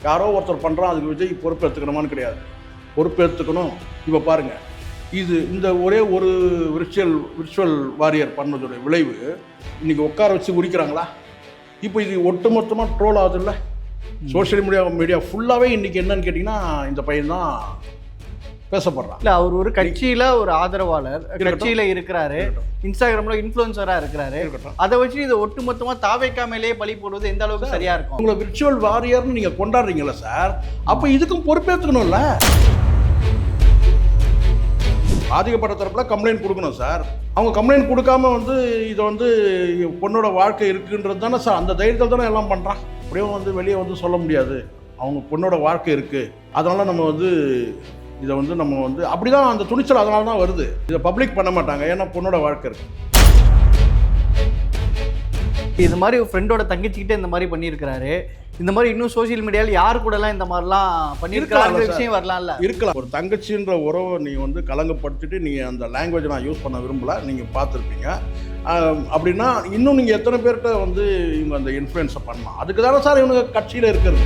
யாரோ ஒருத்தர் பண்ணுறான் அதுக்கு விஜய் பொறுப்பு எடுத்துக்கணுமான்னு கிடையாது. பொறுப்பு எடுத்துக்கணும் இப்போ பாருங்க. இது இந்த ஒரே ஒரு விர்ச்சுவல் விர்ச்சுவல் வாரியர் பண்ணதோட விளைவு இன்னைக்கு உட்கார வச்சு உரிக்கிறாங்களா இப்போ இது ஒட்டுமொத்தமாக ட்ரோல் ஆகுதுல்ல? சோஷியல் மீடியா மீடியா ஃபுல்லாகவே இன்னைக்கு என்னன்னு கேட்டிங்கன்னா இந்த பையன் தான் பேசப்படுறான் இல்ல அவர் ஒரு கட்சியில ஒரு ஆதரவாளர் கட்சியில இருக்கிறாரு இன்ஸ்டாகிராம்ல இன்ஃபுளுசரா இருக்கிறாரு. அதை வச்சு இது ஒட்டுமொத்தமா தாவைக்கா மேலேயே பழி போடுவது எந்த அளவுக்கு சரியா இருக்கும் உங்களை விர்ச்சுவல் வாரியர்னு நீங்கள் கொண்டாடுறீங்களா சார்? அப்போ இதுக்கும் பொறுப்பேற்றுக்கணும்ல பாதிக்கப்பட்ட தரப்பில் கம்ப்ளைண்ட் கொடுக்கணும் சார். அவங்க கம்ப்ளைண்ட் கொடுக்காம வந்து இதை வந்து பொண்ணோட வாழ்க்கை இருக்குன்றது தானே சார். அந்த தைரியத்தில் தானே எல்லாம் பண்ணுறான் அப்படியே வந்து வெளியே வந்து சொல்ல முடியாது. அவங்க பொண்ணோட வாழ்க்கை இருக்குது அதனால நம்ம வந்து இதை வந்து நம்ம வந்து அப்படி தான் அந்த துணிச்சல் அதனால தான் வருது. இதை பப்ளிக் பண்ண மாட்டாங்க. ஏன்னா பொண்ணோட வாழ்க்கை இருக்குது இது மாதிரி ஃப்ரெண்டோட தங்கச்சிக்கிட்டே இந்த மாதிரி பண்ணியிருக்கிறாரு. இந்த மாதிரி இன்னும் சோஷியல் மீடியால யார் கூடலாம் இந்த மாதிரிலாம் சார். விஷயம் வரலாம்ல. இருக்கலாம். ஒரு தங்கச்சின்ற உறவை நீ வந்து கலங்கப்படுத்திட்டு நீங்கள் அந்த லாங்குவேஜை நான் யூஸ் பண்ண விரும்பல. நீங்கள் பார்த்துருப்பீங்க. அப்படின்னா இன்னும் நீங்கள் எத்தனை பேர்கிட்ட வந்து இவங்க அந்த இன்ஃப்ளூயன்ஸை பண்ணலாம். அதுக்கு தானே சார் இவங்க கட்சியில் இருக்கிறது.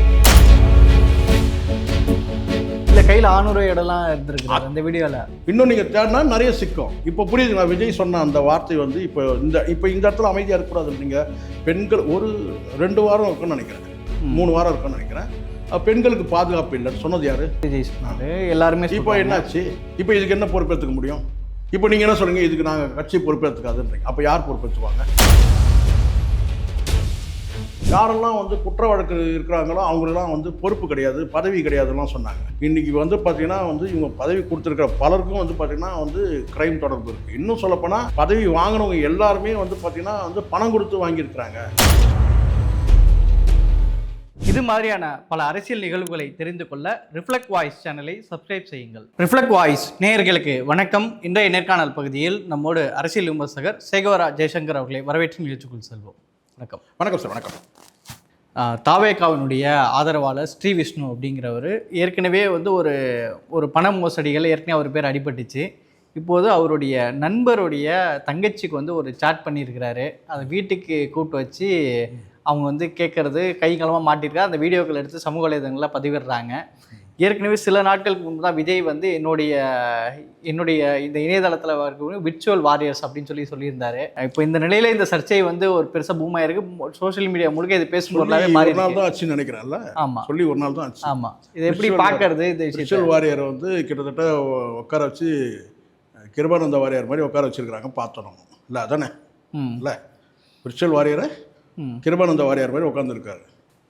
இல்ல கையில ஆணுரை இடம்லாம் இருந்திருக்கிறாரு அந்த வீடியோல. இன்னும் நீங்கள் தேடினா நிறைய சிக்கும். இப்போ புரியுதுங்களா விஜய் சொன்ன அந்த வார்த்தை வந்து இப்போ இந்த இப்போ இந்த இடத்துல அமைதியாக இருக்கக்கூடாது நீங்கள் பெண்கள் ஒரு ரெண்டு வாரம் இருக்குன்னு நினைக்கிறேன். மூணு வாரம் இருக்குன்னு நினைக்கிறேன். பெண்களுக்கு பாதுகாப்பு இல்லைன்னு சொன்னது யாரு? விஜய் சொன்னாரு. எல்லாருமே இப்போ. என்னாச்சு? இப்போ இதுக்கு என்ன பொறுப்பேற்றுக்க முடியும்? இப்போ நீங்கள் என்ன சொல்றீங்க? இதுக்கு நாங்கள் கட்சி பொறுப்பேற்றுக்காதுன்றீங்க அப்போ யார் பொறுப்பேற்றுவாங்க யாரெல்லாம் வந்து குற்ற வழக்கு இருக்கிறாங்களோ அவங்களெல்லாம் வந்து பொறுப்பு கிடையாது பதவி கிடையாதுலாம் சொன்னாங்க. இன்னைக்கு வந்து பார்த்தீங்கன்னா வந்து இவங்க பதவி கொடுத்துருக்கிற பலருக்கும் வந்து பார்த்தீங்கன்னா வந்து கிரைம் தொடர்பு இருக்குது இன்னும் சொல்லப்போனால் பதவி வாங்கினவங்க எல்லாருமே வந்து பார்த்தீங்கன்னா வந்து பணம் கொடுத்து வாங்கியிருக்கிறாங்க. இது மாதிரியான பல அரசியல் நிகழ்வுகளை தெரிந்து கொள்ள ரிஃப்ளெக்ட் வாய்ஸ் சேனலை சப்ஸ்கிரைப் செய்யுங்கள். ரிஃப்ளெக்ட் வாய்ஸ் நேயர்களுக்கு வணக்கம். இன்றைய நேர்காணல் பகுதியில் நம்மோடு அரசியல் விமர்சகர் சேகவரா ஜெயசங்கர் அவர்களை வரவேற்று நிகழ்ச்சிக்குள் செல்வோம். வணக்கம். வணக்கம் சார் வணக்கம். தாவேகாவினுடைய ஆதரவாளர் ஸ்ரீ விஷ்ணு அப்படிங்கிறவர் ஏற்கனவே வந்து ஒரு ஒரு பண மோசடிகள் ஏற்கனவே அவர் பேர் அடிபட்டுச்சு. இப்போது அவருடைய நண்பருடைய தங்கச்சிக்கு வந்து ஒரு சாட் பண்ணியிருக்கிறாரு. அதை வீட்டுக்கு கூப்பிட்டு வச்சு அவங்க வந்து கேட்குறது கைகளமாக மாட்டியிருக்கா அந்த வீடியோக்கள் எடுத்து சமூக வலைதளங்களில் பதிவிடுறாங்க. ஏற்கனவே சில நாட்களுக்கு முன்பு தான் விஜய் வந்து என்னுடைய என்னுடைய இந்த இணையதளத்தில் இருக்க விர்ச்சுவல் வாரியர்ஸ் அப்படின்னு சொல்லி சொல்லியிருந்தாரு. இப்போ இந்த நிலையில இந்த சர்ச்சை வந்து ஒரு பெருசாக பூமாக இருக்கு சோஷியல் மீடியா முழுக்க இது பேசும் பொருளாவே மாறி ஒரு நாள். தான் ஆச்சுன்னு நினைக்கிறேன்ல. ஆமா. சொல்லி ஒரு நாள் தான் ஆச்சு. ஆமா. இதை எப்படி பார்க்கறது இந்த விர்ச்சுவல் வாரியரை வந்து கிட்டத்தட்ட உட்கார வச்சு கிருபானந்த வாரியார் மாதிரி உட்கார வச்சிருக்கிறாங்க பார்த்தோம். இல்லை அதானே? ம். இல்லை. விர்ச்சுவல் வாரியரை ம். கிருபானந்த வாரியார் மாதிரி உட்காந்துருக்காரு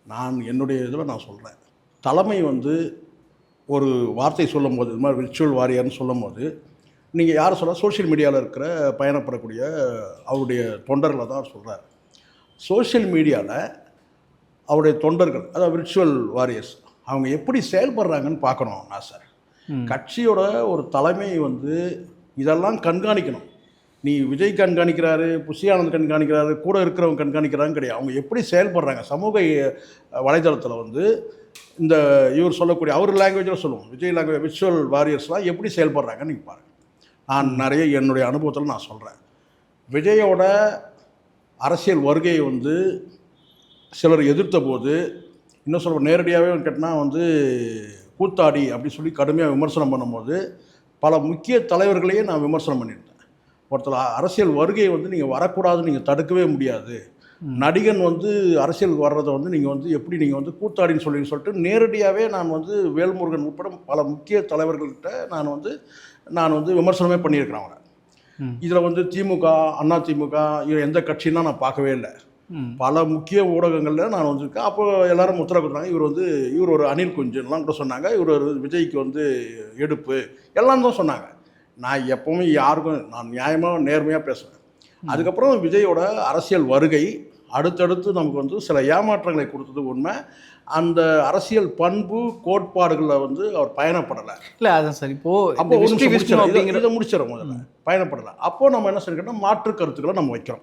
நான் என்னுடைய இதில் நான் சொல்கிறேன் தலைமை வந்து ஒரு வார்த்தை சொல்லும்போது இது மாதிரி விர்ச்சுவல் வாரியர்னு சொல்லும்போது நீங்கள் யார் சொல்ல சோஷியல் மீடியாவில் இருக்கிற பயணப்படக்கூடிய அவருடைய தொண்டர்களை தான் சொல்கிறார் சோஷியல் மீடியாவில் அவருடைய தொண்டர்கள் அதாவது விர்ச்சுவல் வாரியர்ஸ் அவங்க எப்படி செயல்படுறாங்கன்னு பார்க்கணும் நான் சார். கட்சியோட ஒரு தலைமை வந்து இதெல்லாம் கண்காணிக்கணும். நீ விஜய் கண்காணிக்கிறாரு புஷியானந்த் கண்காணிக்கிறாரு கூட இருக்கிறவங்க கண்காணிக்கிறாங்க கிடையாது. அவங்க எப்படி செயல்படுறாங்க? சமூக வலைதளத்தில் வந்து இந்த இவர் சொல்லக்கூடிய அவர் லாங்குவேஜில் சொல்லுவோம். விஜய் லாங்குவேஜ் விஷுவல் வாரியர்ஸ்லாம் எப்படி செயல்படுறாங்கன்னு நீங்கள் பாருங்கள் நான் நிறைய என்னுடைய அனுபவத்தில் நான் சொல்கிறேன் விஜயோட அரசியல் வருகையை வந்து சிலர் எதிர்த்த போது இன்னும் சொல்ல நேரடியாகவே கேட்டால் வந்து கூத்தாடி அப்படின்னு சொல்லி கடுமையாக விமர்சனம் பண்ணும்போது பல முக்கிய தலைவர்களையே நான் விமர்சனம் பண்ணியிருந்தேன். ஒருத்தர் அரசியல் வருகையை வந்து நீங்கள் வரக்கூடாதுன்னு நீங்கள் தடுக்கவே முடியாது. நடிகன் வந்து அரசியலுக்கு வர்றதை வந்து நீங்கள் வந்து எப்படி நீங்கள் வந்து கூத்தாடின்னு சொல்லி சொல்லிட்டு நேரடியாகவே நான் வந்து வேல்முருகன் உட்பட பல முக்கிய தலைவர்கள்கிட்ட நான் வந்து நான் வந்து விமர்சனமே பண்ணியிருக்கிறேன் அவரை. ம். இதில் வந்து திமுக அண்ணா திமுக எந்த கட்சின்னா நான் பார்க்கவே இல்லை. பல முக்கிய ஊடகங்களில் நான் வந்திருக்கேன். அப்போ எல்லாரும் முத்திர கொடுத்தாங்க இவர் வந்து இவர் ஒரு அனில் குஞ்சுலாம் கூட சொன்னாங்க. இவர் ஒரு விஜய்க்கு வந்து எடுப்பு எல்லாம் தான் சொன்னாங்க. நான் எப்பவுமே யாருக்கும் நான் நியாயமாக நேர்மையாக பேசுவேன். அதுக்கப்புறம் விஜயோட அரசியல் வருகை அடுத்தடுத்து நமக்கு வந்து சில ஏமாற்றங்களை கொடுத்தது உண்மை. அந்த அரசியல் பண்பு கோட்பாடுகளில் வந்து அவர் பயணப்படலை. இல்ல அதான் சார். இப்போ அப்போ. இதை- முடிச்சிடறோம் முதல்ல. பயணப்படலை. அப்போ நம்ம என்ன சொல்லிக்கிட்டோம் மாற்று கருத்துக்களை நம்ம வைக்கிறோம்.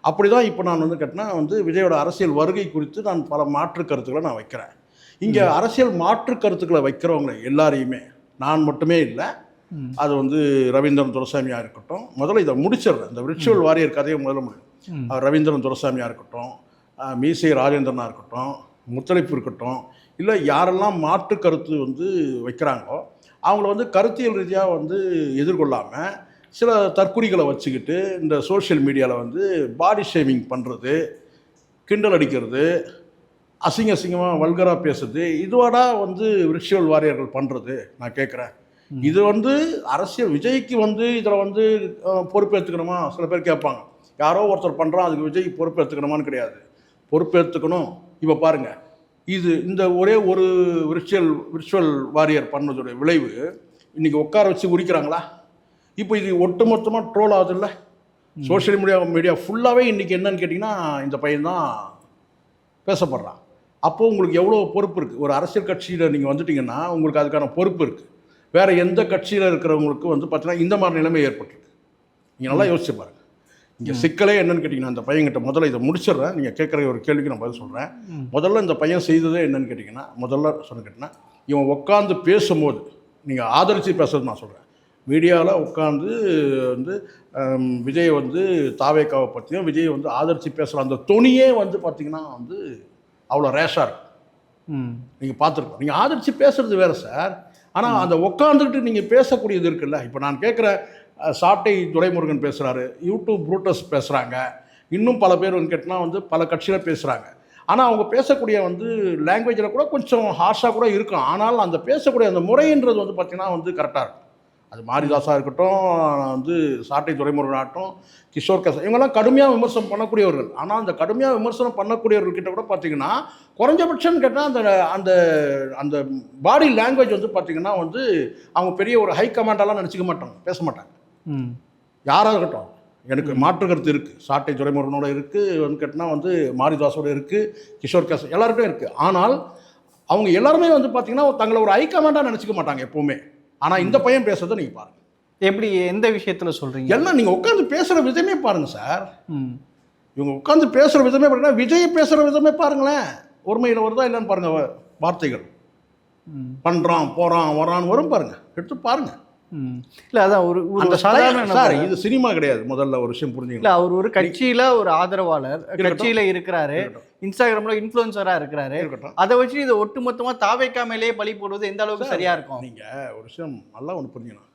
அப்படி தான் இப்போ நான் வந்து கேட்டினா வந்து விஜயோட அரசியல் வருகை குறித்து நான் பல மாற்று கருத்துக்களை நான் வைக்கிறேன். இங்கே அரசியல் மாற்று கருத்துக்களை வைக்கிறவங்க எல்லாரையுமே நான் மட்டுமே இல்லை. அது வந்து ரவீந்திரன் துரசாமியாக இருக்கட்டும். முதல்ல இதை முடிச்சிடுறேன். இந்த விர்ச்சுவல் வாரியர் கதையை முதல்ல முடியும் ரவீந்திரன் துரசாமியாக இருக்கட்டும் மீசை ராஜேந்திரனாக இருக்கட்டும் முத்தளிப்பு இருக்கட்டும் இல்லை யாரெல்லாம் மாற்று கருத்து வந்து வைக்கிறாங்களோ அவங்கள வந்து கருத்தியல் ரீதியாக வந்து எதிர்கொள்ளாமல் சில தற்குறிகளை வச்சுக்கிட்டு இந்த சோஷியல் மீடியாவில் வந்து பாடி ஷேவிங் பண்ணுறது கிண்டல் அடிக்கிறது அசிங்க அசிங்கமாக வல்கராக பேசுறது இதுவாடா வந்து விர்ச்சுவல் வாரியர்கள் பண்ணுறது நான் கேட்குறேன் இது வந்து அரசியல் விஜய்க்கு வந்து இதில் வந்து பொறுப்பேற்றுக்கணுமா சில பேர் கேட்பாங்க. யாரோ ஒருத்தர் பண்ணுறான் அதுக்கு விஜய் பொறுப்பேற்றுக்கணுமான்னு கிடையாது. பொறுப்பேற்றுக்கணும் இப்போ பாருங்கள் இது இந்த ஒரே ஒரு விர்ச்சுவல் விர்ச்சுவல் வாரியர் பண்ணதுடைய விளைவு இன்றைக்கி உட்கார வச்சு உரிக்கிறாங்களா? இப்போ இது ஒட்டுமொத்தமாக ட்ரோல் ஆகுதுல்ல சோஷியல் மீடியா மீடியா ஃபுல்லாகவே இன்றைக்கி என்னன்னு கேட்டிங்கன்னா இந்த பையன் தான் பேசப்படுறான். அப்போ உங்களுக்கு எவ்வளோ பொறுப்பு இருக்குது ஒரு அரசியல் கட்சியில் நீங்கள் வந்துட்டீங்கன்னா உங்களுக்கு அதுக்கான பொறுப்பு இருக்குது வேறு எந்த கட்சியில் இருக்கிறவங்களுக்கு வந்து பார்த்தீங்கன்னா இந்த மாதிரி நிலைமை ஏற்பட்டிருக்கு. நீங்கள் நல்லா யோசிச்சு பாருங்க. இங்கே சிக்கலே என்னன்னு கேட்டிங்கன்னா அந்த பையன்கிட்ட முதல்ல இதை முடிச்சிடுறேன். நீங்கள் கேட்குற ஒரு கேள்விக்கு நான் பதில் சொல்கிறேன் முதல்ல இந்த பையன் செய்ததே என்னன்னு கேட்டிங்கன்னா முதல்ல சொன்ன கேட்டிங்கன்னா இவன் உட்காந்து பேசும்போது நீங்கள் ஆதரித்து பேசுறது நான் சொல்கிறேன் மீடியாவில் உட்காந்து வந்து விஜய் வந்து தாவேக்காவை பற்றியும் விஜய் வந்து ஆதரித்து பேசுகிற அந்த துணியே வந்து பார்த்திங்கன்னா வந்து அவ்வளோ ரேஷாக இருக்கும் நீங்கள் பார்த்துருக்கோம் நீங்கள் ஆதரித்து பேசுறது வேறு சார். ஆனால் அந்த உட்காந்துக்கிட்டு நீங்கள் பேசக்கூடியது இருக்குல்ல? இப்போ நான் கேட்குற சாட்டை துரைமுருகன் பேசுகிறாரு யூடியூப் ப்ரூட்டஸ் பேசுகிறாங்க இன்னும் பல பேர் வந்து கேட்டினா வந்து பல கட்சியில் பேசுகிறாங்க ஆனால் அவங்க பேசக்கூடிய வந்து லாங்குவேஜில் கூட கொஞ்சம் ஹார்ஷாக கூட இருக்கும். ஆனால் அந்த பேசக்கூடிய அந்த முறைன்றது வந்து பார்த்திங்கன்னா வந்து கரெக்டாக இருக்கும். அது மாரிதாஸாக இருக்கட்டும் வந்து சாட்டை துரைமுருகன் ஆகட்டும் கிஷோர் கசா இவங்கெல்லாம் கடுமையாக விமர்சனம் பண்ணக்கூடியவர்கள். ஆனால் அந்த கடுமையாக விமர்சனம் பண்ணக்கூடியவர்கள் கிட்ட கூட பார்த்தீங்கன்னா குறைஞ்சபட்சம்னு கேட்டால் அந்த அந்த அந்த பாடி லாங்குவேஜ் வந்து பார்த்தீங்கன்னா வந்து அவங்க பெரிய ஒரு ஹை கமாண்டெல்லாம் நினச்சிக்க மாட்டாங்க பேச மாட்டாங்க. யாராக இருக்கட்டும் எனக்கு மாற்று கருத்து இருக்குது சாட்டை துரைமுருகனோட இருக்குது வந்து கேட்டால் வந்து மாரிதாஸோட இருக்குது கிஷோர் கசா எல்லாருக்கும் இருக்குது ஆனால் அவங்க எல்லாருமே வந்து பார்த்தீங்கன்னா தங்களை ஒரு ஹை கமாண்டாக நினச்சிக்க மாட்டாங்க எப்போவுமே. ஆனால் இந்த பையன் பேசுறதை நீங்கள் பாருங்கள் எப்படி எந்த விஷயத்தில் சொல்கிறீங்க எல்லாம் நீங்கள் உட்காந்து பேசுகிற விதமே பாருங்கள் சார். ம். இவங்க உட்காந்து பேசுகிற விதமே பாருங்கன்னா விஜய் பேசுகிற விதமே பாருங்களேன். ஒருமையில் வருதா இல்லைன்னு பாருங்கள் வார்த்தைகள். ம். பண்ணுறான் போகிறான் வரான்னு வரும் பாருங்கள் எடுத்து பாருங்கள் இல்லை அதான் ஒரு ஒரு சாதாரண சார். இது சினிமா கிடையாது முதல்ல ஒரு விஷயம் புரிஞ்சுக்கலாம் இல்ல அவர் ஒரு கட்சியில ஒரு ஆதரவாளர் கட்சியில இருக்கிறாரு. இன்ஸ்டாகிராம்ல இன்ஃப்ளூயன்சரா இருக்கிறாரு. அதை வச்சு இதை ஒட்டுமொத்தமா தாவைக்கா மேலேயே பழி போடுவது எந்த அளவுக்கு சரியா இருக்கும்? நீங்கள் ஒரு விஷயம் நல்லா ஒன்று புரிஞ்சுக்கணும்.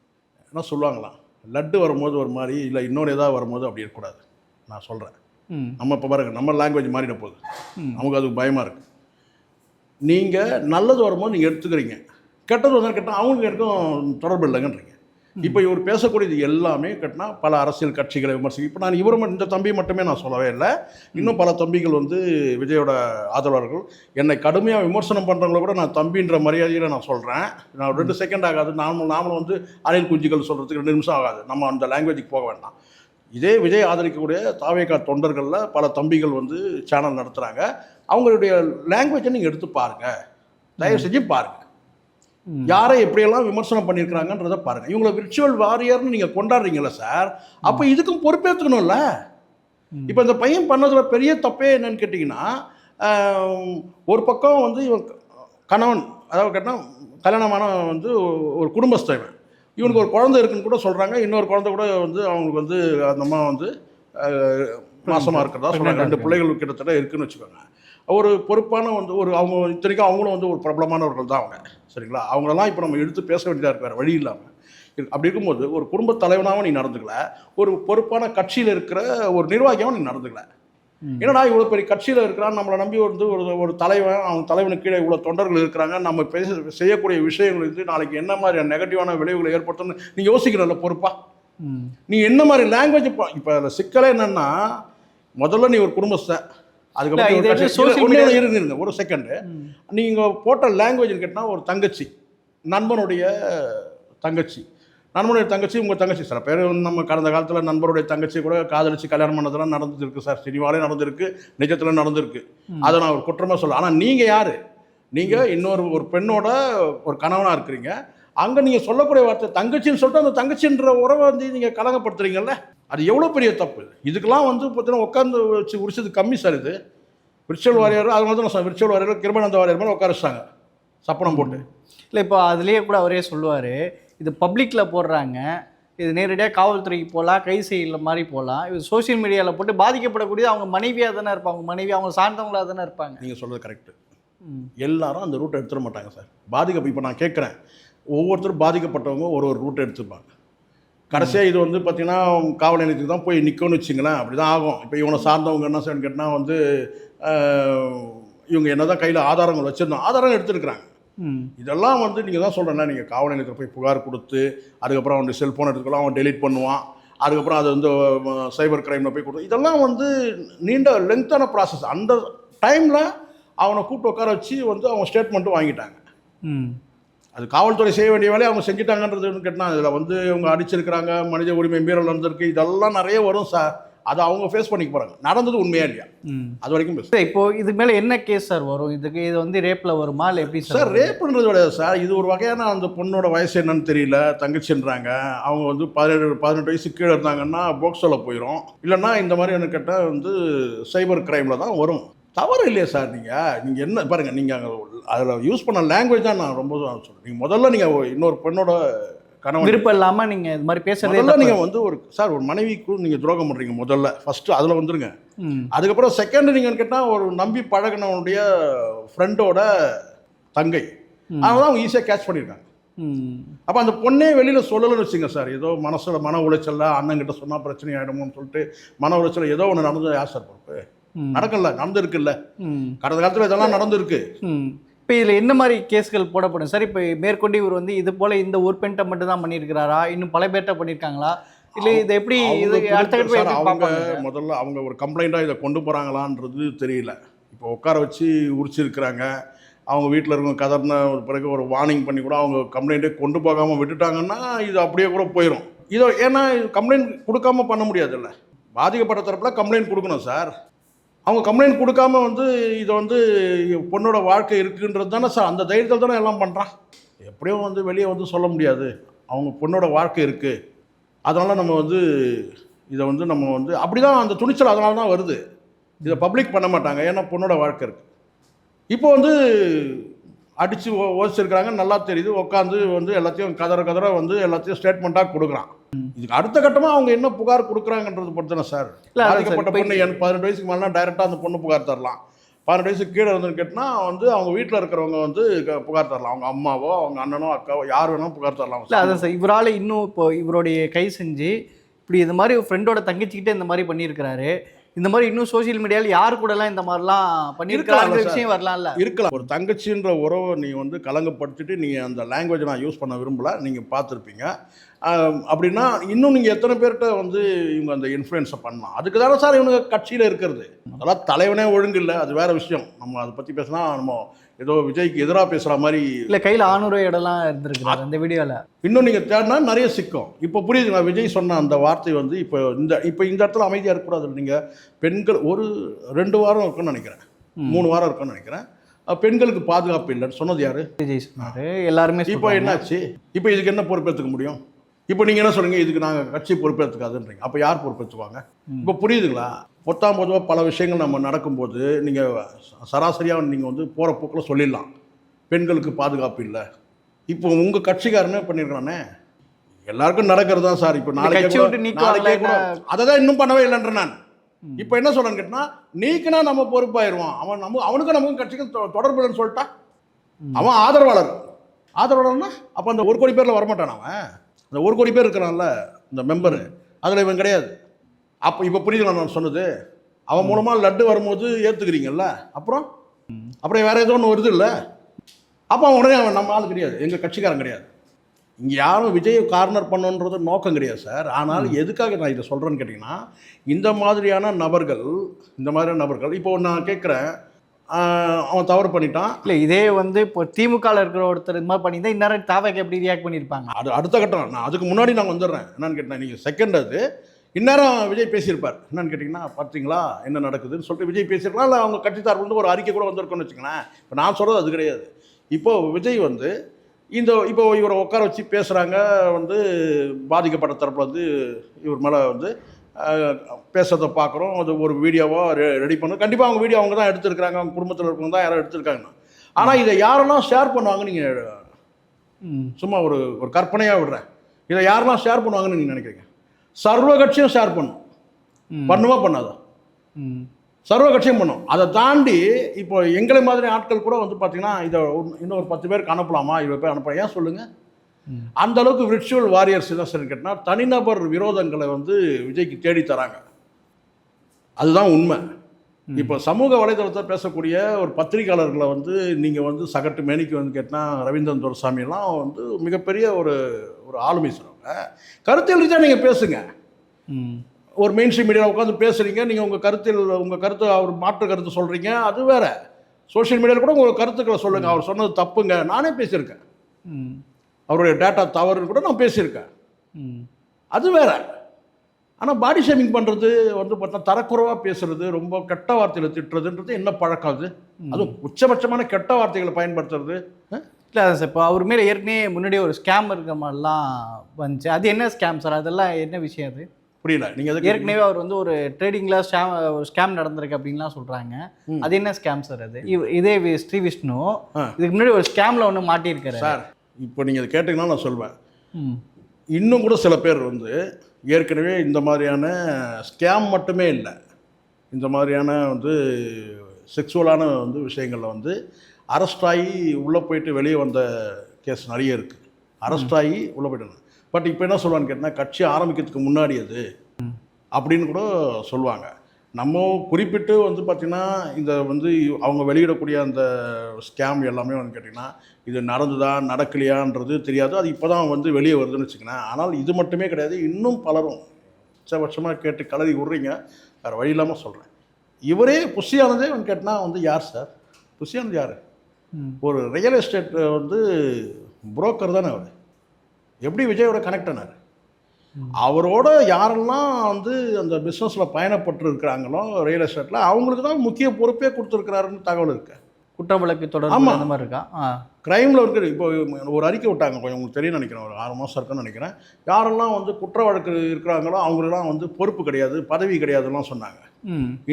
என்ன சொல்லுவாங்களாம் லட்டு வரும்போது ஒரு மாதிரி இல்லை இன்னொரு ஏதாவது வரும்போது அப்படி இருக்கக்கூடாது. நான் சொல்கிறேன் நம்ம இப்போ பாருங்க நம்ம லாங்குவேஜ் மாறிட போகுது. நமக்கு அது பயமாக இருக்குது நீங்கள் நல்லது வரும்போது நீங்கள் எடுத்துக்கிறீங்க. கெட்டது வந்தால் கேட்டால் அவங்களுக்கு எனக்கும் தொடர்பு இல்லைங்கன்றீங்க. இப்போ இவர் பேசக்கூடியது எல்லாமே கேட்டினா பல அரசியல் கட்சிகளை விமர்சி இப்போ நான் இவரும் இந்த தம்பி மட்டுமே நான் சொல்லவே இல்லை. இன்னும் பல தம்பிகள் வந்து விஜயோட ஆதரவாளர்கள். என்னை கடுமையாக விமர்சனம் பண்ணுறவங்கள கூட நான் தம்பின்ற மரியாதையில் நான் சொல்கிறேன் நான் ரெண்டு செகண்ட் ஆகாது. நாம நாமளும் வந்து அணில் குஞ்சுகள் சொல்கிறதுக்கு ரெண்டு நிமிஷம் ஆகாது. நம்ம அந்த லாங்குவேஜுக்கு போக வேண்டாம். இதே விஜய் ஆதரிக்கக்கூடிய தாவேகா தொண்டர்களில் பல தம்பிகள் வந்து சேனல் நடத்துகிறாங்க அவங்களுடைய லாங்குவேஜை நீங்கள் எடுத்து பாருங்கள் தயவு செஞ்சு பாருங்கள். யாரை எப்படியெல்லாம் விமர்சனம் பண்ணியிருக்கிறாங்கன்றதை பாருங்கள் இவங்களை விர்ச்சுவல் வாரியர்னு நீங்கள் கொண்டாடுறீங்களா சார் அப்போ இதுக்கும் பொறுப்பேற்றுக்கணும்ல. இப்போ இந்த பையன் பண்ணதுல பெரிய தப்பே என்னன்னு கேட்டிங்கன்னா ஒரு பக்கம் வந்து இவன் கணவன் அதாவது கேட்டால் கல்யாணமான வந்து ஒரு குடும்பஸ்தவன் இவனுக்கு ஒரு குழந்தை இருக்குன்னு கூட சொல்கிறாங்க இன்னொரு குழந்தை கூட வந்து அவங்களுக்கு வந்து அந்த அம்மா வந்து மாசமாக இருக்கிறதா சொல்கிறாங்க ரெண்டு பிள்ளைகள் கிட்டத்தட்ட இருக்குன்னு வச்சுக்கோங்க. ஒரு பொறுப்பான வந்து ஒரு அவங்க இத்தனைக்கும் அவங்களும் வந்து ஒரு பிரபலமானவர்கள் தான் அவங்க. சரிங்களா? அவங்களெல்லாம் இப்போ நம்ம எடுத்து பேச வேண்டியதாக வேறு வழி இல்லாமல். அப்படி இருக்கும்போது ஒரு குடும்பத் தலைவனாகவும் நீ நடந்துக்கல ஒரு பொறுப்பான கட்சியில் இருக்கிற ஒரு நிர்வாகியாகவும் நீ நடந்துக்கல. என்னடா இவ்வளோ பெரிய கட்சியில் இருக்கிறான் நம்மளை நம்பி வந்து ஒரு ஒரு தலைவன் அவங்க தலைவனுக்கு கீழே இவ்வளோ தொண்டர்கள் இருக்கிறாங்க நம்ம பேச செய்யக்கூடிய விஷயங்கள் வந்து நாளைக்கு என்ன மாதிரி நெகட்டிவான விளைவுகளை ஏற்படுத்தும்னு நீ யோசிக்கிறல்ல பொறுப்பா? ம். நீ என்ன மாதிரி லாங்குவேஜ் இப்போ அதில் சிக்கலே என்னன்னா முதல்ல நீ ஒரு குடும்பஸ்தன் அதுக்கப்புறம் இருங்க இருங்க ஒரு செகண்டு. நீங்கள் போட்ட லாங்குவேஜ் கேட்டால் ஒரு தங்கச்சி. நண்பனுடைய தங்கச்சி. நண்பனுடைய தங்கச்சி உங்கள் தங்கச்சி. சில பேர் நம்ம கடந்த காலத்தில் நண்பருடைய தங்கச்சி கூட காதலிச்சு கல்யாணம் பண்ணதெல்லாம் நடந்துருக்கு சார். சினிமாலே நடந்திருக்கு நிஜத்தில் நடந்திருக்கு. அதை நான் ஒரு குற்றமாக சொல்ல ஆனால் நீங்கள் யார்? நீங்கள் இன்னொரு ஒரு பெண்ணோட ஒரு கணவனாக இருக்கிறீங்க. அங்கே நீங்கள் சொல்லக்கூடிய வார்த்தை தங்கச்சின்னு சொல்லிட்டு அந்த தங்கச்சின்ற உறவை வந்து நீங்கள் கலங்கப்படுத்துறீங்கல்ல அது எவ்வளோ பெரிய தப்பு? இதுக்கெல்லாம் வந்து பார்த்தீங்கன்னா உட்காந்து வச்சு உரிச்சது கம்மி சார் இது. விர்ச்சுவல் வாரியர் அது மாதிரி தான் விர்ச்சுவல் வாரியர் கிருபானந்த வாரியர் மேலே உட்கார வச்சாங்க சப்பனம் போட்டு. இல்லை இப்போ அதுலேயே கூட அவரே சொல்லுவார் இது பப்ளிக்கில் போடுறாங்க இது நேரடியாக காவல்துறைக்கு போகலாம் கை செய்யல மாதிரி போகலாம் இது சோஷியல் மீடியாவில் போட்டு பாதிக்கப்படக்கூடியது அவங்க மனைவியாக தானே இருப்பாங்க அவங்க மனைவி அவங்க சார்ந்தவங்களாக தானே இருப்பாங்க. நீங்கள் சொல்கிறது கரெக்டு. எல்லாரும் அந்த ரூட்டை எடுத்துட மாட்டாங்க சார். பாதிக்க இப்போ நான் கேட்குறேன் ஒவ்வொருத்தரும் பாதிக்கப்பட்டவங்க ஒரு ஒரு ரூட்டை எடுத்துப்பாங்க. கடைசியாக இது வந்து பார்த்தீங்கன்னா காவல் நிலையத்துக்கு தான் போய் நிற்கும்னு வச்சுங்களேன். அப்படி தான் ஆகும். இப்போ இவனை சார்ந்தவங்க என்ன செய்யணும் கேட்டால் வந்து இவங்க என்ன தான் கையில் ஆதாரங்கள் வச்சுருந்தோம் ஆதாரம் எடுத்துருக்குறாங்க. இதெல்லாம் வந்து நீங்கள் தான் சொல்கிறேன்னா நீங்கள் காவல் நிலையத்தில் போய் புகார் கொடுத்து அதுக்கப்புறம் அவன் செல்ஃபோன் எடுத்துக்கலாம் அவன் டெலீட் பண்ணுவான். அதுக்கப்புறம் அது வந்து சைபர் கிரைமில் போய் கொடுத்து இதெல்லாம் வந்து நீண்ட லென்த்தான ப்ராசஸ் அந்த டைமில் அவனை கூப்பிட்டு உட்கார வச்சு வந்து அவங்க ஸ்டேட்மெண்ட்டும் வாங்கிட்டாங்க. அது காவல்துறை செய்ய வேண்டிய வேலையை அவங்க செஞ்சுட்டாங்கன்றது கேட்டால் இதில் வந்து இவங்க அடிச்சிருக்கிறாங்க மனித உரிமை மீறல் நடந்திருக்கு இதெல்லாம் நிறைய வரும் சார். அதை அவங்க ஃபேஸ் பண்ணிக்க போகிறாங்க நடந்தது உண்மையா இல்லையா? அது வரைக்கும் பேச சார் இப்போ இது மேல என்ன கேஸ் சார் வரும்? இதுக்கு இது வந்து ரேப்ல வருமா இல்லை எப்படி சார் சார் ரேப்புன்றது கிடையாது சார். இது ஒரு வகையான அந்த பொண்ணோட வயசு என்னன்னு தெரியல தங்கச்சின்றாங்க. அவங்க வந்து பதினேழு பதினெட்டு வயசு கீழே இருந்தாங்கன்னா போக்சோவில் போயிடும் இல்லைன்னா இந்த மாதிரி என்ன கேட்டால் வந்து சைபர் கிரைமில் தான் வரும். தவறு இல்லையா சார் நீங்கள் நீங்கள் என்ன பாருங்கள் நீங்கள் அதில் யூஸ் பண்ண லாங்குவேஜ் தான் நான் ரொம்ப சொல்கிறேன் நீங்கள் முதல்ல நீங்கள் இன்னொரு பெண்ணோட கணவன் விருப்பம் இல்லாம நீங்க இது மாதிரி பேசுறதே முதல்ல. நீங்கள் வந்து ஒரு சார் ஒரு மனைவிக்கு நீங்கள் துரோகம் பண்ணுறீங்க முதல்ல. ஃபஸ்ட்டு அதில் வந்துருங்க. அதுக்கப்புறம் செகண்ட் நீங்கள் கேட்டால் ஒரு நம்பி பழகினவனுடைய ஃப்ரெண்டோட தங்கை. அதனால அவங்க ஈஸியாக கேட்ச் பண்ணியிருக்காங்க அப்போ அந்த பொண்ணே வெளியில் சொல்லலைன்னு வச்சுங்க சார். ஏதோ மனசில் மன உளைச்சல்ல அண்ணங்கிட்ட சொன்னால் பிரச்சனை ஆகிடுமோன்னு சொல்லிட்டு மன உளைச்சல் ஏதோ ஒன்று நடந்தது. யார் சார் பொறுப்பு. நடக்கல நடந்திருக்குல்ல. ம். கடந்த காலத்தில் இதெல்லாம் நடந்திருக்கு. இப்போ இதில் என்ன மாதிரி கேஸ்கள் போடப்படும்? சார் இப்போ மேற்கொண்டு இவர் வந்து இது போல இந்த ஒரு பெண்கிட்ட மட்டும் தான் பண்ணியிருக்கிறாரா? இன்னும் பல பேர்கிட்ட பண்ணியிருக்காங்களா? இல்லை இது எப்படி இது அவங்க அடுத்த அவங்க முதல்ல அவங்க ஒரு கம்ப்ளைண்ட்டாக இதை கொண்டு போகிறாங்களான்றது தெரியல. இப்போ உட்கார வச்சு உரிச்சிருக்கிறாங்க. அவங்க வீட்டில் இருக்கவங்க கதர்ன ஒரு பிறகு ஒரு வார்னிங் பண்ணி கூட அவங்க கம்ப்ளைண்ட்டே கொண்டு போகாமல் விட்டுட்டாங்கன்னா இது அப்படியே கூட போயிடும் இதோ ஏன்னா கம்ப்ளைண்ட் கொடுக்காம பண்ண முடியாதுல்ல. பாதிக்கப்பட்ட தரப்பில் கம்ப்ளைண்ட் கொடுக்கணும் சார். அவங்க கம்ப்ளைண்ட் கொடுக்காம வந்து இதை வந்து பொண்ணோட வாழ்க்கை இருக்குன்றது தானே சார் அந்த தைரியத்தில் தானே எல்லாம் பண்ணுறான் எப்படியும் வந்து வெளியே வந்து சொல்ல முடியாது. அவங்க பொண்ணோட வாழ்க்கை இருக்குது அதனால் நம்ம வந்து இதை வந்து நம்ம வந்து அப்படி தான் அந்த துணிச்சல் அதனால தான் வருது. இதை பப்ளிக் பண்ண மாட்டாங்க. ஏன்னா பொண்ணோட வாழ்க்கை இருக்குது இப்போ வந்து அடித்து ஓசிச்சிருக்கிறாங்க. நல்லா தெரியுது. உட்காந்து வந்து எல்லாத்தையும் கதற கதற வந்து எல்லாத்தையும் ஸ்டேட்மெண்ட்டாக கொடுக்குறான். இதுக்கு அடுத்த கட்டமாக அவங்க என்ன புகார் கொடுக்குறாங்கன்றது பொறுத்தன சார்? பாதிக்கப்பட்ட பொண்ணு எனக்கு பதினெட்டு வயசுக்கு மேலே டைரெக்டாக அந்த பொண்ணு புகார் தரலாம். பதினெட்டு வயசுக்கு கீழே வந்து கேட்டால் வந்து அவங்க வீட்டில் இருக்கிறவங்க வந்து புகார் தரலாம். அவங்க அம்மாவோ அவங்க அண்ணனோ அக்காவோ யார் வேணாலும் புகார் தரலாம். இல்லை அதான் சார் இவரால் இன்னும் இப்போ இவருடைய கை செஞ்சு இப்படி இது மாதிரி ஃப்ரெண்டோட தங்கச்சிக்கிட்டே இந்த மாதிரி பண்ணியிருக்கிறாரு. இந்த மாதிரி இன்னும் சோஷியல் மீடியாவில் யார் கூடலாம் இந்த மாதிரிலாம் பண்ணியிருக்காங்கிற இருக்கலாம்ல விஷயம் வரலாம்ல. இருக்கலாம். ஒரு தங்கச்சின்ற உறவை நீ வந்து கலங்கப்படுத்திட்டு நீங்கள் அந்த லாங்குவேஜை நான் யூஸ் பண்ண விரும்பல நீங்கள் பார்த்துருப்பீங்க. அப்படின்னா இன்னும் நீங்கள் எத்தனை பேர்கிட்ட வந்து இவங்க அந்த இன்ஃப்ளூயன்ஸை பண்ணலாம்? அதுக்கு தானே சார் இவங்க கட்சியில் இருக்கிறது. அதெல்லாம் தலைவனே ஒழுங்கு இல்லை. அது வேற விஷயம். நம்ம அதை பற்றி பேசினா நம்ம ஏதோ விஜய்க்கு எதிராக பேசுகிற மாதிரி இல்லை கையில் ஆணுரை இடம்லாம் இருந்திருக்கிறாரு அந்த வீடியோவில் இன்னும் நீங்கள் தேடினா நிறைய சிக்கும். இப்போ புரியுதுங்களா? விஜய் சொன்ன அந்த வார்த்தை வந்து இப்போ இந்த இப்போ இந்த இடத்துல அமைதியாக இருக்கக்கூடாது நீங்கள் பெண்கள் ஒரு ரெண்டு வாரம் இருக்குன்னு நினைக்கிறேன். மூணு வாரம் இருக்குன்னு நினைக்கிறேன். பெண்களுக்கு பாதுகாப்பு இல்லைன்னு சொன்னது யாரு? விஜய் சொன்னாரு. எல்லாருமே இப்போ. என்னாச்சு? இப்போ இதுக்கு என்ன பொறுப்பேற்றுக்க முடியும்? இப்போ நீங்கள் என்ன சொல்றீங்க? இதுக்கு நாங்கள் கட்சி பொறுப்பேற்றுக்காதுன்றீங்க அப்போ யார் பொறுப்பேற்றுவாங்க இப்போ புரியுதுங்களா? பொத்தாம் பொதுவாக பல விஷயங்கள் நம்ம நடக்கும்போது நீங்கள் சராசரியாக நீங்கள் வந்து போகிற போக்கில் சொல்லிடலாம். பெண்களுக்கு பாதுகாப்பு இல்லை. இப்போ உங்கள் கட்சிக்காரனே பண்ணியிருக்கானே எல்லாருக்கும் நடக்கிறது தான் சார்? இப்போ நாளைக்கே நாளைக்கே கூட? அதை தான் இன்னும் பண்ணவே இல்லைன்ற நான். இப்போ என்ன சொல்றேன்னு கேட்டா நீக்குனா நம்ம பொறுப்பாயிருவான் அவன் நம்ம அவனுக்கும் நமக்கும் கட்சிக்கும் தொடர்பு இல்லைன்னு சொல்லிட்டா? அவன் ஆதரவாளர். ஆதரவாளர்னா அப்போ அந்த ஒரு கோடி பேரில் வரமாட்டான் அவன்? அந்த ஒரு கோடி பேர் இருக்கிறான்ல இந்த மெம்பரு அதில் இவன் கிடையாது. அப்போ இப்போ புரியுதுங்களா நான் சொன்னது? அவன் மூலமாக லட்டு வரும்போது ஏற்றுக்கிறீங்கல்ல அப்புறம்? அப்புறம் வேற ஏதோ ஒன்று வருது இல்லை? அப்போ அவன் உடனே அவன் நம்ம ஆள் கிடையாது. எங்கள் கட்சிக்காரன் கிடையாது. இங்கே யாரும் விஜயை கார்னர் பண்ணணுன்றது நோக்கம் கிடையாது சார். ஆனால் எதுக்காக நான் இதை சொல்கிறேன்னு கேட்டிங்கன்னா இந்த மாதிரியான நபர்கள் இந்த மாதிரியான நபர்கள் இப்போ நான் கேட்குறேன் அவன் தவறு பண்ணிட்டான். இல்லை இதே வந்து இப்போ திமுகவில் இருக்கிற ஒருத்தர் இந்த மாதிரி பண்ணியிருந்தா இந்நேரம் தாவைக்கு எப்படி ரியாக்ட் பண்ணியிருப்பாங்க? அது அடுத்த கட்டம். நான் அதுக்கு முன்னாடி நான் வந்துடுறேன். என்னன்னு கேட்டேன் நீங்கள் செகண்ட் அது. இந்நேரம் விஜய் பேசியிருப்பார். என்னன்னு கேட்டிங்கன்னா பார்த்தீங்களா என்ன நடக்குதுன்னு சொல்லிட்டு விஜய் பேசியிருக்கலாம். இல்லை அவங்க கட்சி வந்து ஒரு அறிக்கை கூட வந்திருக்குன்னு வச்சுங்களேன் இப்போ நான் சொல்கிறது அது கிடையாது. இப்போ விஜய் வந்து இந்த இப்போ இவரை உட்கார வச்சு பேசுகிறாங்க வந்து பாதிக்கப்பட்ட தரப்புல வந்து இவர் மேலே வந்து பேசுறதை பார்க்குறோம். அது ஒரு வீடியோவாக ரெ ரெடி பண்ணணும் கண்டிப்பாக அவங்க வீடியோ அவங்க தான் எடுத்திருக்காங்க அவங்க குடும்பத்தில் இருக்கவங்க தான் யாரோ எடுத்திருக்காங்க ஆனால் இதை யாரெல்லாம் ஷேர் பண்ணுவாங்க நீங்கள் சும்மா ஒரு ஒரு கற்பனையாக விடுறேன். இதை யாரெல்லாம் ஷேர் பண்ணுவாங்கன்னு நீங்கள் நினைக்கிறீங்க? சர்வ கட்சியும் ஷேர் பண்ணும். ம். பண்ணுவா பண்ணாதா? சர்வ கட்சியும் பண்ணும். அதை தாண்டி இப்போ எங்களை மாதிரி ஆட்கள் கூட வந்து பார்த்தீங்கன்னா இதை இன்னும் ஒரு பத்து பேருக்கு அனுப்பலாமா? இவ்வளோ பேர் அனுப்பலாம். ஏன் சொல்லுங்கள். அந்த அளவுக்கு விர்ச்சுவல் வாரியர்ஸ் என்ன கேட்டால் தனிநபர் விரோதங்களை வந்து விஜய்க்கு தேடி தராங்க. அதுதான் உண்மை. இப்போ சமூக வலைதளத்தை பேசக்கூடிய ஒரு பத்திரிகையாளர்களை வந்து நீங்கள் வந்து சகட்டு மேனிக்கு வந்து கேட்டால் ரவீந்திரன் துரசாமியெல்லாம் வந்து மிகப்பெரிய ஒரு ஒரு ஆளுமை சொல்லுவாங்க கருத்தில் ரீதியாக நீங்கள் பேசுங்க. ஒரு மெயின் ஸ்ட்ரீம் மீடியாவில் உட்காந்து பேசுகிறீங்க நீங்கள் உங்கள் கருத்தில் உங்கள் கருத்து அவர் மாற்று கருத்து சொல்கிறீங்க அது வேற. சோஷியல் மீடியாவில் கூட உங்கள் கருத்துக்களை சொல்லுங்கள் அவர் சொன்னது தப்புங்க. நானே பேசியிருக்கேன். அவருடைய டேட்டா தவறுன்னு கூட நான் பேசியிருக்கேன். அது வேற. ஆனால் பாடி ஷேமிங் பண்ணுறது வந்து பார்த்தா தரக்குறைவாக பேசுறது ரொம்ப கெட்ட வார்த்தையில் திட்டுறதுன்றது என்ன பழக்கம் அது? அதுவும் உச்சபட்சமான கெட்ட வார்த்தைகளை பயன்படுத்துறது? இல்லை சார் இப்போ அவர் மேலே ஏற்கனவே முன்னாடி ஒரு ஸ்கேம் இருக்கிற மாதிரிலாம் வந்துச்சு. அது என்ன ஸ்கேம் சார் அதெல்லாம் என்ன விஷயம் அது? புரியல. நீங்கள் எதுக்கு ஏற்கனவே அவர் வந்து ஒரு ட்ரேடிங்ல ஸ்கேம் ஒரு ஸ்கேம் நடந்திருக்கு அப்படின்லாம் சொல்றாங்க. ம். அது என்ன ஸ்கேம் சார் அது? இதே ஸ்ரீ விஷ்ணு. இதுக்கு முன்னாடி ஒரு ஸ்கேம்ல ஒன்று மாட்டியிருக்காரு. சார் இப்போ நீங்கள் கேட்டிங்கன்னா நான் சொல்வேன். இன்னும் கூட சில பேர் வந்து ஏற்கனவே இந்த மாதிரியான ஸ்கேம் மட்டுமே இல்லை. இந்த மாதிரியான வந்து செக்ஸுவலான வந்து விஷயங்களில் வந்து அரெஸ்ட் ஆகி உள்ளே போயிட்டு வெளியே வந்த கேஸ் நிறைய இருக்குது அரெஸ்ட் ஆகி உள்ளே போயிட்டு பட் இப்போ என்ன சொல்லுவான்னு கேட்டால் கட்சி ஆரம்பிக்கிறதுக்கு முன்னாடி அது அப்படின்னு கூட சொல்லுவாங்க நம்ம குறிப்பிட்டு வந்து பார்த்திங்கன்னா இந்த வந்து அவங்க வெளியிடக்கூடிய அந்த ஸ்கேம் எல்லாமே வந்து கேட்டிங்கன்னா இது நடந்துதா நடக்கலையான்றது தெரியாது. அது இப்போ தான் வந்து வெளியே வருதுன்னு வச்சுக்கோங்களேன். ஆனால் இது மட்டுமே கிடையாது. இன்னும் பலரும் உச்சபட்சமாக கேட்டு கலதி விட்றீங்க. வேறு வழி இல்லாமல் சொல்கிறேன் இவரே புஷியானதே வந்து கேட்டால் வந்து யார் சார்? புஷியானது யார். ஒரு ரியல் எஸ்டேட் வந்து புரோக்கர் தானே அவர். எப்படி விஜயோட கனெக்ட் ஆனார்? அவரோட யாரெல்லாம் வந்து அந்த பிஸ்னஸில் பயணப்பட்டு இருக்கிறாங்களோ ரியல் எஸ்டேட்டில் அவங்களுக்கு தான் முக்கிய பொறுப்பே கொடுத்துருக்கிறாருன்னு தகவல் இருக்கு. குற்ற வழக்கு தொடர்பு ஆமா. அந்த மாதிரி இருக்கா? க்ரைமில் இருக்கிற இப்போ ஒரு அறிக்கை விட்டாங்க கொஞ்சம் உங்களுக்கு தெரியும் நினைக்கிறேன் ஒரு ஆறு மாதம் இருக்குன்னு நினைக்கிறேன். யாரெல்லாம் வந்து குற்ற வழக்கு இருக்கிறாங்களோ அவங்களெல்லாம் வந்து பொறுப்பு கிடையாது பதவி கிடையாதுலாம் சொன்னாங்க.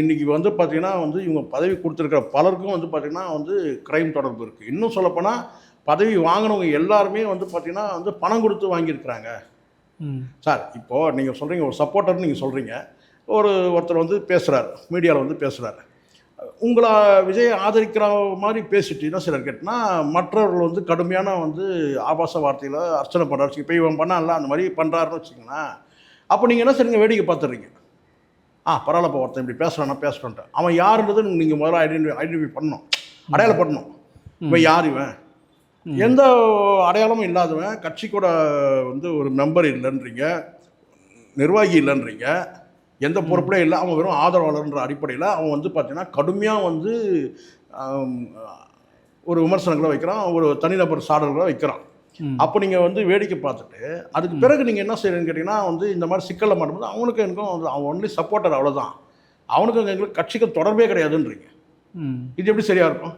இன்றைக்கி வந்து பார்த்திங்கன்னா வந்து இவங்க பதவி கொடுத்துருக்கிற பலருக்கும் வந்து பார்த்திங்கன்னா வந்து க்ரைம் தொடர்பு இருக்குது இன்னும் சொல்லப்போனால் பதவி வாங்கினவங்க எல்லாருமே வந்து பார்த்திங்கன்னா வந்து பணம் கொடுத்து வாங்கியிருக்கிறாங்க. சார் இப்போது நீங்கள் சொல்கிறீங்க ஒரு சப்போர்ட்டர்னு நீங்கள் சொல்கிறீங்க ஒரு ஒருத்தர் வந்து பேசுகிறார் மீடியாவில் வந்து பேசுகிறார் உங்களை விஜய் ஆதரிக்கிற மாதிரி பேசிட்டு என்ன சிலர் கேட்டினா மற்றவர்கள் வந்து கடுமையான வந்து ஆபாச வார்த்தையில் அர்ச்சனை பண்ணுறாரு இப்போ இவன் பண்ணான்ல அந்த மாதிரி பண்ணுறாருன்னு வச்சுங்களேன் அப்போ நீங்கள் என்ன சரிங்க வேடிக்கை பார்த்துடுறீங்க. ஆ பரவாயில்லப்பா ஒருத்தன் இப்படி பேசுகிறானா பேசுகிறோன்ட்டு அவன் யாருன்றது நீங்கள் முதல்ல ஐடென்டி ஐடென்டிஃபை பண்ணணும். அடையாளப்படணும் இவன் யார் இவன்? எந்த அடையாளமும் இல்லாதவன் கட்சி கூட வந்து ஒரு மெம்பர் இல்லைன்றீங்க நிர்வாகி இல்லைன்றீங்க எந்த பொறுப்புலையும் இல்லை. அவன் வெறும் ஆதரவாளர்ன்ற அடிப்படையில் அவன் வந்து பார்த்தீங்கன்னா கடுமையாக வந்து ஒரு விமர்சனங்களை வைக்கிறான் ஒரு தனிநபர் சாடல்களை வைக்கிறான். அப்போ நீங்கள் வந்து வேடிக்கை பார்த்துட்டு அதுக்கு பிறகு நீங்கள் என்ன செய்யணும்னு கேட்டிங்கன்னா வந்து இந்த மாதிரி சிக்கலில் மாட்டும்போது அவனுக்கு எனக்கும் அவன் ஒன்லி சப்போர்ட்டர் அவ்வளோதான் அவனுக்கும் எங்களுக்கு கட்சிக்கு தொடர்பே கிடையாதுன்றீங்க. இது எப்படி சரியாக இருக்கும்?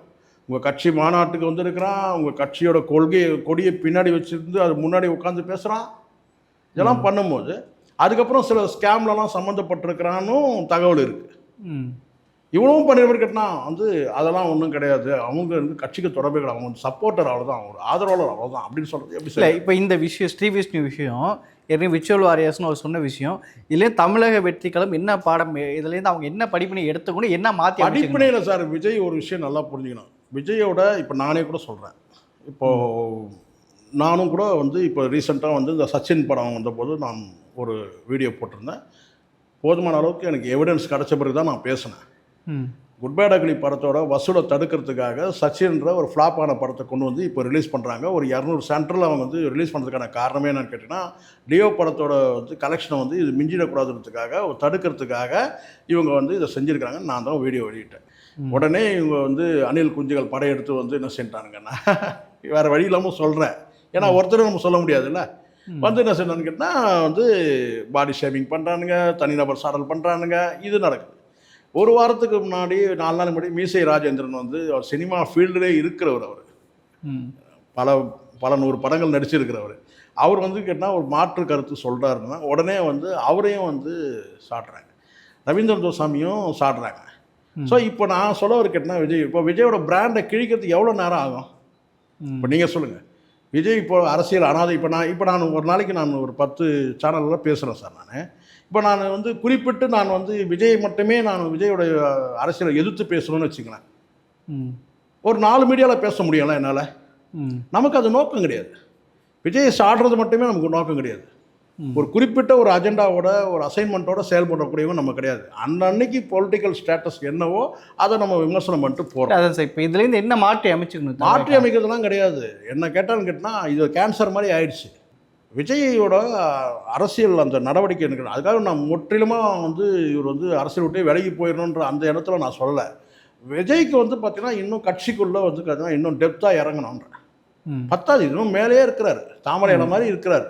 உங்கள் கட்சி மாநாட்டுக்கு வந்திருக்கிறான் உங்கள் கட்சியோட கொள்கையை கொடியை பின்னாடி வச்சிருந்து அது முன்னாடி உட்காந்து பேசுகிறான் இதெல்லாம் பண்ணும்போது அதுக்கப்புறம் சில ஸ்கேம்லலாம் சம்மந்தப்பட்டிருக்கிறானும் தகவல் இருக்குது இவ்வளவும் பண்ணிருவர் கேட்டினா வந்து அதெல்லாம் ஒன்றும் கிடையாது. அவங்க வந்து கட்சிக்கு தொடர்பே கிடையாது அவங்க சப்போர்ட்டர் அவ்வளோதான் ஒரு ஆதரவாளர் அவ்வளோதான் அப்படின்னு சொல்கிறது எப்படி இல்லை இப்போ இந்த விஷயம் ஸ்ரீ விஷ்ணு விஷயம் ஏற்கனவே விர்ச்சுவல் வாரியர்ஸ்னு ஒரு சொன்ன விஷயம் இதுலேயும் தமிழக வெற்றிக்களம் என்ன பாடம் இதுலேருந்து அவங்க என்ன படிப்பினை எடுத்துக்கணும் என்ன மாற்றி படிப்பினையில் சார் விஜய் ஒரு விஷயம் நல்லா புரிஞ்சுக்கணும். விஜயோட இப்போ நானே கூட சொல்கிறேன் இப்போது நானும் கூட வந்து இப்போ ரீசெண்டாக வந்து இந்த சச்சின் படம் வந்தபோது நான் ஒரு வீடியோ போட்டிருந்தேன். போதுமான அளவுக்கு எனக்கு எவிடன்ஸ் கிடச்ச பிறகு தான் நான் பேசினேன். குட் பேட் அக்லி படத்தோட வசூலை தடுக்கிறதுக்காக சச்சின்ற ஒரு ஃப்ளாப்பான படத்தை கொண்டு வந்து இப்போ ரிலீஸ் பண்ணுறாங்க ஒரு இரநூறு சென்டரில் அவங்க வந்து ரிலீஸ் பண்ணுறதுக்கான காரணமே என்னன்னு கேட்டிங்கன்னா லியோ படத்தோட வந்து கலெக்ஷனை வந்து இது மிஞ்சிடக்கூடாதுன்றதுக்காக தடுக்கிறதுக்காக இவங்க வந்து இதை செஞ்சுருக்காங்கன்னு நான் தான் வீடியோ வெளியிட்டேன். உடனே இவங்க வந்து அணில் குஞ்சுகள் படையெடுத்து வந்து என்ன செஞ்சிட்டானுங்கன்னா வேறு வழி இல்லாமல் சொல்கிறேன் ஏன்னா ஒருத்தரும் நம்ம சொல்ல முடியாதுல்ல? வந்து என்ன செய்யணும்னு கேட்டால் வந்து பாடி ஷேவிங் பண்ணுறானுங்க தனிநபர் சாடல் பண்ணுறானுங்க இது நடக்குது. ஒரு வாரத்துக்கு முன்னாடி நாலு நாள் முன்னாடி மீசை ராஜேந்திரன் வந்து அவர் சினிமா ஃபீல்டிலே இருக்கிறவர் அவர். பல பல நூறு படங்கள் நடிச்சிருக்கிறவர். அவர் வந்து கேட்டால் ஒரு மாற்று கருத்து சொல்கிறாருன்னா உடனே வந்து அவரையும் வந்து சாடுறாங்க ரவீந்திரன் தோசாமியும் சாடுறாங்க ஸோ இப்போ நான் சொல்ல கேட்டால் விஜய் இப்போ விஜயோட பிராண்டை கிழிக்கிறதுக்கு எவ்வளோ நேரம் ஆகும். இப்போ நீங்கள் சொல்லுங்கள் விஜய் இப்போ அரசியல் அனாதை இப்போ நான் இப்போ நான் ஒரு நாளைக்கு நான் ஒரு பத்து சேனலில் பேசுகிறேன் சார் நான். இப்போ நான் வந்து குறிப்பிட்டு நான் வந்து விஜய் மட்டுமே நான் விஜயோட அரசியலை எதிர்த்து பேசணும்னு வச்சுங்களேன் ஒரு நாலு மீடியாவில் பேச முடியல என்னால்? நமக்கு அது நோக்கம் கிடையாது. விஜயை சாடுறது மட்டுமே நமக்கு நோக்கம் கிடையாது. ஒரு குறிப்பிட்ட ஒரு அஜெண்டாவோட ஒரு அசைன்மெண்ட்டோட செயல்படக்கூடியவங்க நம்ம கிடையாது. அன்னன்னைக்கு பொலிட்டிக்கல் ஸ்டேட்டஸ் என்னவோ அதை நம்ம விமர்சனம் பண்ணிட்டு போகிறோம் அதான் சார் இப்போ இதுலேருந்து என்ன மாற்றி அமைச்சுக்கணும் மாற்றி அமைக்கிறதுலாம் கிடையாது. என்ன கேட்டான்னு கேட்டால் இது கேன்சர் மாதிரி ஆயிடுச்சு. விஜயோட அரசியல் அந்த நடவடிக்கை எனக்கு அதுக்காக நான் முற்றிலுமாக வந்து இவர் வந்து அரசியல் விட்டே விலகி போயிடணுன்ற அந்த இடத்துல நான் சொல்லலை. விஜய்க்கு வந்து பார்த்தீங்கன்னா இன்னும் கட்சிக்குள்ளே வந்து பார்த்தீங்கன்னா இன்னும் டெப்த்தாக இறங்கணுன்ற பத்தாது இன்னும் மேலேயே இருக்கிறாரு. தாமரை மாதிரி இருக்கிறாரு.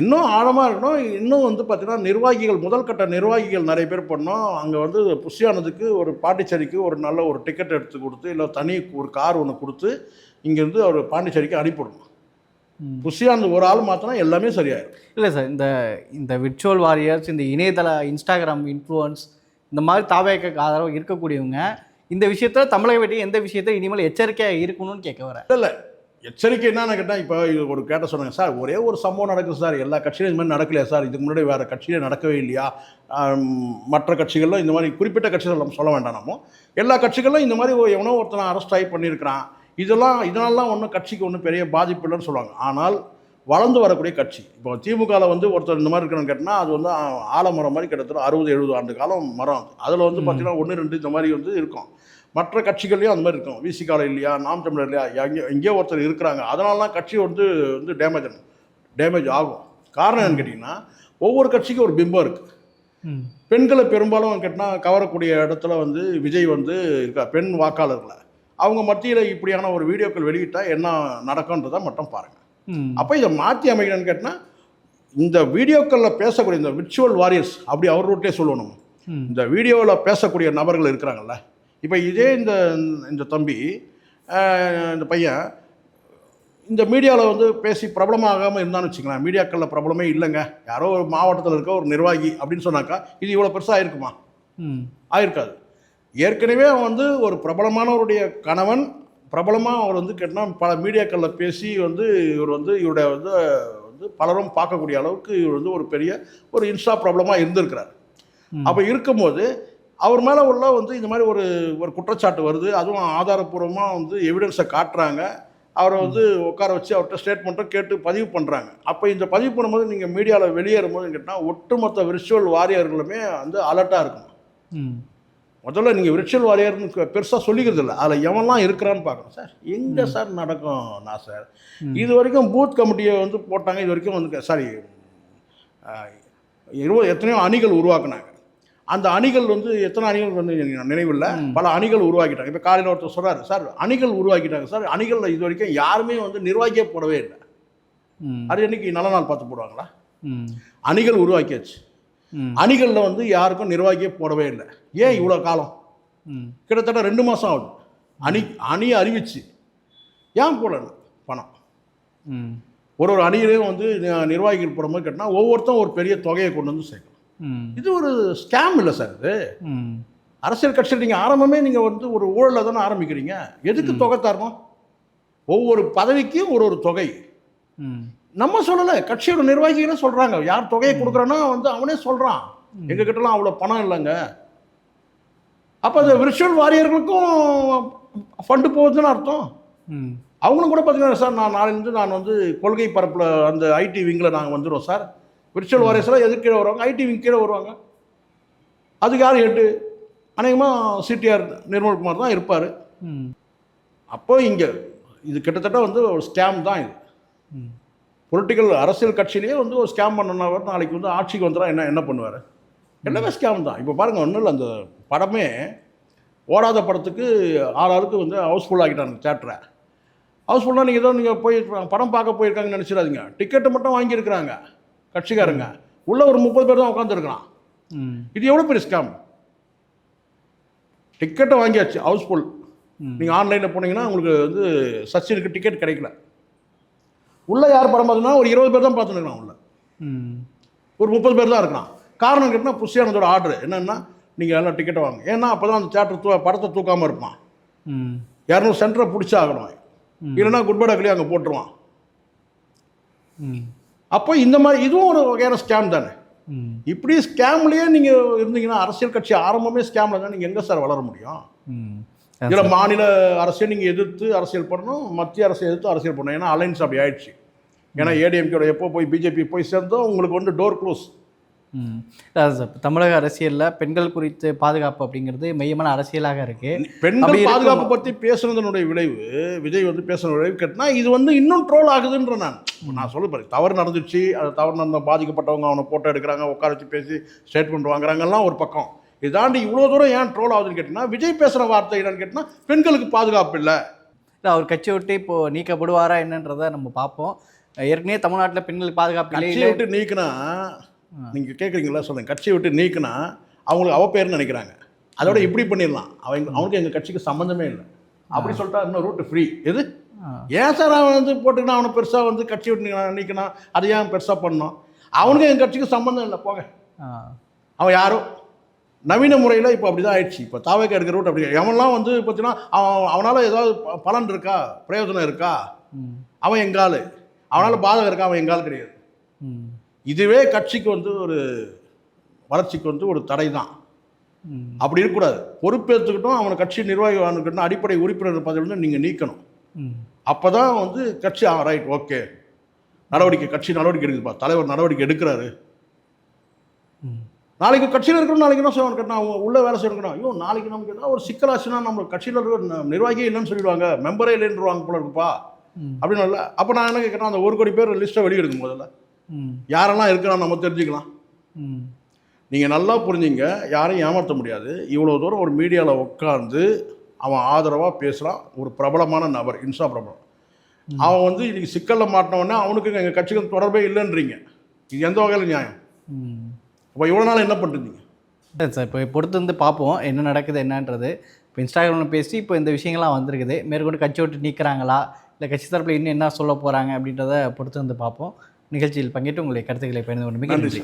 இன்னும் ஆழமாக இருக்கணும். இன்னும் வந்து பார்த்தீங்கன்னா நிர்வாகிகள் முதல் கட்ட நிர்வாகிகள் நிறைய பேர் பண்ணோம். அங்கே வந்து புஷியானதுக்கு ஒரு பாண்டிச்சேரிக்கு ஒரு நல்ல ஒரு டிக்கெட் எடுத்து கொடுத்து இல்லை தனி ஒரு கார் ஒன்று கொடுத்து இங்கேருந்து அவர் பாண்டிச்சேரிக்கு அனுப்பிவிடணும். புஷியானது ஒரு ஆள் மாற்றினா எல்லாமே சரியாயிடும் இல்லை சார் இந்த இந்த விர்ச்சுவல் வாரியர்ஸ் இந்த இணையதள இன்ஸ்டாகிராம் இன்ஃப்ளூயன்ஸ் இந்த மாதிரி தாவேக்க ஆதரவு இருக்கக்கூடியவங்க இந்த விஷயத்த தமிழக வெட்டி எந்த விஷயத்த இனிமேல் எச்சரிக்கையாக இருக்கணும்னு கேட்க வரேன் இல்லை. எச்சரிக்கை என்னன்னு கேட்டால் இப்போ இது ஒரு கேட்ட சொன்னாங்க சார் ஒரே ஒரு சம்பவம் நடக்குது சார். எல்லா கட்சியிலும் இந்த மாதிரி நடக்கலையா சார்? இதுக்கு முன்னாடி வேறு கட்சியிலே நடக்கவே இல்லையா? மற்ற கட்சிகளில் இந்த மாதிரி குறிப்பிட்ட கட்சிகள் நம்ம சொல்ல வேண்டாம் நம்ம. எல்லா கட்சிகளிலும் இந்த மாதிரி எவனோ ஒருத்தனை அரெஸ்ட் ஆகி பண்ணியிருக்கிறான். இதெல்லாம் இதனாலலாம் ஒன்றும் கட்சிக்கு ஒன்றும் பெரிய பாதிப்பு இல்லைன்னு சொல்லுவாங்க. ஆனால் வளர்ந்து வரக்கூடிய கட்சி. இப்போ திமுகவில் வந்து ஒருத்தர் இந்த மாதிரி இருக்கணும்னு கேட்டால் அது வந்து ஆலமரம் மாதிரி கிட்டத்தட்ட அறுபது எழுபது ஆண்டு காலம் மரம். அதில் வந்து பார்த்தீங்கன்னா ஒன்று ரெண்டு இந்த மாதிரி வந்து இருக்கும். மற்ற கட்சிகள்லையும் அந்த மாதிரி இருக்கும். விசிகால இல்லையா நாம் தமிழர் இல்லையா எங்கே எங்கேயோ ஒருத்தர் இருக்கிறாங்க. அதனால தான் கட்சி வந்து வந்து டேமேஜ் டேமேஜ் ஆகும். காரணம் என்னன்னு கேட்டிங்கன்னா ஒவ்வொரு கட்சிக்கும் ஒரு பிம்பம் இருக்குது பெண்களை பெரும்பாலும் கேட்டால் கவரக்கூடிய இடத்துல வந்து விஜய் வந்து இருக்கா பெண் வாக்காளர்களை. அவங்க மத்தியில் இப்படியான ஒரு வீடியோக்கள் வெளியிட்டால் என்ன நடக்கும்ன்றதை மட்டும் பாருங்கள் அப்போ இதை மாற்றி அமைக்கணும்னு கேட்டால் இந்த வீடியோக்களில் பேசக்கூடிய இந்த விர்ச்சுவல் வாரியர்ஸ் அப்படி அவர் ரூட்லேயே சொல்லணும். இந்த வீடியோவில் பேசக்கூடிய நபர்கள் இருக்கிறாங்கல்ல இப்போ இதே இந்த இந்த தம்பி இந்த பையன் இந்த மீடியாவில் வந்து பேசி பிரபலமாகாமல் இருந்தான்னு வச்சுக்கலாம் மீடியாக்களில் பிரபலமே இல்லைங்க. யாரோ ஒரு மாவட்டத்தில் இருக்க ஒரு நிர்வாகி அப்படின்னு சொன்னாக்கா இது இவ்வளோ பெருசாக ஆயிருக்குமா? ம். ஆயிருக்காது. ஏற்கனவே அவன் வந்து ஒரு பிரபலமானவருடைய கணவன் பிரபலமாக அவர் வந்து கேட்டால் பல மீடியாக்களில் பேசி வந்து இவர் வந்து இவருடைய வந்து வந்து பலரும் பார்க்கக்கூடிய அளவுக்கு இவர் வந்து ஒரு பெரிய ஒரு இன்ஸ்டா ப்ராப்ளமாக இருந்திருக்கிறார். அப்போ இருக்கும்போது அவர் மேலே உள்ள வந்து இந்த மாதிரி ஒரு ஒரு குற்றச்சாட்டு வருது. அதுவும் ஆதாரப்பூர்வமாக வந்து எவிடன்ஸை காட்டுறாங்க. அவரை வந்து உட்கார வச்சு அவர்கிட்ட ஸ்டேட்மெண்ட்டும் கேட்டு பதிவு பண்ணுறாங்க அப்போ இந்த பதிவு பண்ணும்போது நீங்கள் மீடியாவில் வெளியேறும்போது கேட்டால் ஒட்டுமொத்த விர்ச்சுவல் வாரியர்களுமே வந்து அலர்ட்டாக இருக்கணும் ம். முதல்ல நீங்கள் விர்ச்சுவல் வாரியர்னு பெருசாக சொல்லிக்கிறது இல்லை அதில் எவன்லாம் இருக்கிறான்னு பார்க்கணும் சார். எங்கே சார் நடக்கும் நான் சார். இது வரைக்கும் பூத் கமிட்டியை வந்து போட்டாங்க. இது வரைக்கும் வந்து சாரி இருபது எத்தனையோ அணிகள் உருவாக்குனாங்க. அந்த அணிகள் வந்து எத்தனை அணிகள் வந்து ம். பல அணிகள் உருவாக்கிட்டாங்க. இப்போ காலையில் ஒருத்தர் சொல்கிறாரு சார் அணிகள் உருவாக்கிட்டாங்க. சார் அணிகளில் இது வரைக்கும் யாருமே வந்து நிர்வாகியே போடவே இல்லை. அது என்னைக்கு நல்ல நாள் பார்த்து போடுவாங்களா? அணிகள் உருவாக்கியாச்சு. அணிகளில் வந்து யாருக்கும் நிர்வாகியே போடவே இல்லை. ஏன் இவ்வளோ காலம்? ம். கிட்டத்தட்ட ரெண்டு மாதம் ஆகுது. அணி அணி அறிவிச்சு. ஏன் போடல பணம்? ஒரு ஒரு அணியிலையும் வந்து நிர்வாகிகள் போடும்போது கேட்டால் ஒவ்வொருத்தரும் ஒரு பெரிய தொகையை கொண்டு வந்து சேர்க்கணும். இது ஒரு ஸ்கேம் இல்லை சார் இது. அரசியல் கட்சியில் நீங்கள் ஆரம்பமே நீங்கள் வந்து ஒரு ஊழலில் தானே ஆரம்பிக்கிறீங்க. எதுக்கு தொகை தரணும்? ஒவ்வொரு பதவிக்கும் ஒரு ஒரு தொகை. நம்ம சொல்லலை கட்சியோட நிர்வாகிகளே சொல்கிறாங்க யார் தொகையை கொடுக்குறேன்னா வந்து அவனே சொல்கிறான் எங்கள் கிட்டலாம் அவ்வளோ பணம் இல்லைங்க. அப்போ அந்த விர்ச்சுவல் வாரியர்களுக்கும் ஃபண்டு போகுதுன்னு அர்த்தம். அவங்களும் கூட பார்த்தீங்கன்னா சார் நான் நாளையிலேருந்து நான் வந்து கொள்கை பரப்பில் அந்த ஐடி விங்கில் நாங்கள் வந்துடுவோம் சார் விர்ச்சுவல் வாரியர்ஸ்லாம் எதுக்கு கீழே வருவாங்க? ஐடி விங் கீழே வருவாங்க. அதுக்கு யார் ஹெட்டு அநேகமாக சிடிஆர் நிர்மல்குமார் தான் இருப்பார். அப்போ இங்கே இது கிட்டத்தட்ட வந்து ஒரு ஸ்கேம் தான் இது. பொலிட்டிக்கல் அரசியல் கட்சியிலேயே வந்து ஒரு ஸ்கேம் பண்ணனவர் நாளைக்கு வந்து ஆட்சிக்கு வந்துடா என்ன என்ன பண்ணுவார்? எல்லாமே ஸ்கேம் தான். இப்போ பாருங்கள் ஒன்றும் இல்லை அந்த படமே ஓடாத படத்துக்கு ஆளாளுக்கு வந்து ஹவுஸ்ஃபுல் ஆக்கிட்டாங்க தேட்டரை ஹவுஸ்ஃபுல்லாக நீங்கள் ஏதோ நீங்கள் போய் படம் பார்க்க போயிருக்காங்கன்னு நினச்சிடாதீங்க. டிக்கெட்டை மட்டும் வாங்கியிருக்கிறாங்க. கட்சிக்காரங்க. உள்ள ஒரு முப்பது பேர் தான் உட்காந்துருக்கிறான் ம். இது எவ்வளோ பெரிய ஸ்கேம் டிக்கெட்டை வாங்கியாச்சு ஹவுஸ்ஃபுல். நீங்கள் ஆன்லைனில் போனீங்கன்னா உங்களுக்கு வந்து சச்சினுக்கு டிக்கெட் கிடைக்கல. உள்ளே யார் படம் பார்த்தீங்கன்னா ஒரு இருபது பேர் தான் பார்த்துருக்கான் உள்ள. ஒரு முப்பது பேர் தான் இருக்கான் காரணம் கேட்டால் புஷியானதோட ஆர்டர் என்னென்னா நீங்கள் எல்லாம் டிக்கெட்டை வாங்க ஏன்னா அப்போ தான் அந்த தேட்டர் தூ படத்தை தூக்காமல் இருப்பான். இரநூறு சென்டரை பிடிச்சி ஆகணும். இல்லைன்னா குட் பை அங்கே போட்டுருவான். ம். அப்போ இந்த மாதிரி இதுவும் ஒரு வகையான ஸ்கேம் தானே. இப்படி ஸ்கேம்லேயே நீங்கள் இருந்தீங்கன்னா அரசியல் கட்சி ஆரம்பமே ஸ்கேமில் தான் நீங்கள் எங்கே சார் வளர முடியும்? இதில் மாநில அரசியல் நீங்கள் எதிர்த்து அரசியல் பண்ணணும் மத்திய அரசை எதிர்த்து அரசியல் பண்ணணும். ஏன்னா அலைன்ஸ் அப்படி ஆயிடுச்சு. ஏன்னா ஏடிஎம்கேட எப்போ போய் பிஜேபி போய் சேர்ந்தோ உங்களுக்கு வந்து டோர் க்ளோஸ் தமிழக அரசியலில் பெண்கள் குறித்து பாதுகாப்பு அப்படிங்கிறது மையமான அரசியலாக இருக்குது அப்படி பெண்கள் பாதுகாப்பு பற்றி பேசுனதனுடைய விளைவு விஜய் வந்து பேசுன விளைவு கேட்டினா இது வந்து இன்னும் ட்ரோல் ஆகுதுன்ற நான். நான் சொல்ல பாரு தவறு நடந்துச்சு அது தவறு நடந்த பாதிக்கப்பட்டவங்க அவனை ஃபோட்டோ எடுக்கிறாங்க உட்கார வச்சு பேசி ஸ்டேட்மெண்ட் வாங்குறாங்கலாம் ஒரு பக்கம். இதாண்டி இவ்வளோ தூரம் ஏன் ட்ரோல் ஆகுதுன்னு கேட்டிங்கன்னா விஜய் பேசுகிற வார்த்தை என்னன்னு கேட்டினா பெண்களுக்கு பாதுகாப்பு இல்லை. இல்லை அவர் கட்சியை விட்டு இப்போ நீக்கப்படுவாரா என்னன்றதை நம்ம பார்ப்போம். ஏற்கனவே தமிழ்நாட்டில் பெண்களுக்கு பாதுகாப்பு இல்லை விட்டு நீக்கினா நீங்கள் கேட்குறீங்களா சொல்லுங்க. கட்சியை விட்டு நீக்கினா அவங்களுக்கு அவ பேர்னு நினைக்கிறாங்க. அதோட இப்படி பண்ணிடலாம். அவங்க அவனுக்கு எங்கள் கட்சிக்கு சம்மந்தமே இல்லை. அப்படி சொல்லிட்டா இன்னும் ரூட்டு ஃப்ரீ எது. ஏன் சார் அவன் வந்து போட்டுக்கினா அவனை பெருசாக வந்து கட்சி விட்டு நீக்கினா? அதை ஏன் பெருசாக பண்ணோம் அவனுக்கு எங்கள் கட்சிக்கு சம்மந்தம் இல்லை. போங்க. ஆ. அவன் யாரோ? நவீன முறையில் இப்போ அப்படி தான் ஆயிடுச்சு. இப்போ தாவேக்க எடுக்கிற ரூட் அப்படி. எவன்லாம் வந்து பார்த்தீங்கன்னா அவன் அவனால் ஏதாவது பலன் இருக்கா? பிரயோஜனம் இருக்கா? அவன் எங்கால் அவனால் பாதகம் இருக்கா? அவன் எங்கால் கிடையாது. இதுவே கட்சிக்கு வந்து ஒரு வளர்ச்சிக்கு வந்து ஒரு தடை தான் அப்படி இருக்கக்கூடாது. பொறுப்பேற்றுக்கிட்டும் அவனை கட்சி நிர்வாகிக்கட்டும் அடிப்படை உறுப்பினர் பதவியிலிருந்து நீங்கள் நீக்கணும். அப்போ தான் வந்து கட்சி ரைட் ஓகே. நடவடிக்கை கட்சி நடவடிக்கை எடுக்குதுப்பா தலைவர் நடவடிக்கை எடுக்கிறாரு. நாளைக்கு கட்சியில் இருக்கணும் நாளைக்கு என்ன செய்வாங்க கேட்டால் அவங்க உள்ள வேலை செய்யணும் ஐயோ நாளைக்கு நமக்கு ஏதாவது ஒரு சிக்கலாச்சுன்னா நம்ம கட்சியில் இருக்கிற நிர்வாகியே இல்லைன்னு சொல்லிடுவாங்க. மெம்பரே இல்லைன்றுவாங்க போல இருக்குப்பா. அப்படின்னு அப்போ நான் என்ன கேட்குறேன் அந்த ஒரு கோடி பேர் லிஸ்ட்டை வெளியெடுக்கும் முதல்ல. யாரெல்லாம் இருக்கிறான்னு நம்ம தெரிஞ்சுக்கலாம். ம். நீங்கள் நல்லா புரிஞ்சுங்க யாரையும் ஏமாற்ற முடியாது. இவ்வளோ தூரம் ஒரு மீடியாவில் உட்காந்து அவன் ஆதரவாக பேசுகிறான் ஒரு பிரபலமான நபர் இன்ஸ்டா பிரபலம். அவன் வந்து இன்னைக்கு சிக்கலில் மாட்டினவொடனே அவனுக்கு எங்கள் கட்சிக்கு தொடர்பே இல்லைன்றீங்க. இது எந்த வகையில் நியாயம்? ம். அப்போ இவ்வளோ நாள் என்ன பண்ணுறீங்க சரி சார் இப்போ பொறுத்து வந்து பார்ப்போம் என்ன நடக்குது என்னன்றது. இப்போ இன்ஸ்டாகிராமில் பேசி இப்போ இந்த விஷயங்கள்லாம் வந்திருக்குது. மேற்கொண்டு கட்சி விட்டு நீக்கிறாங்களா? இல்லை கட்சி தரப்பில் இன்னும் என்ன சொல்ல போகிறாங்க அப்படின்றத பொறுத்து வந்து பார்ப்போம். நிகழ்ச்சியில் பங்கேற்று உங்களுடைய கருத்துக்களை பயந்து கொண்டு மிக நன்றி.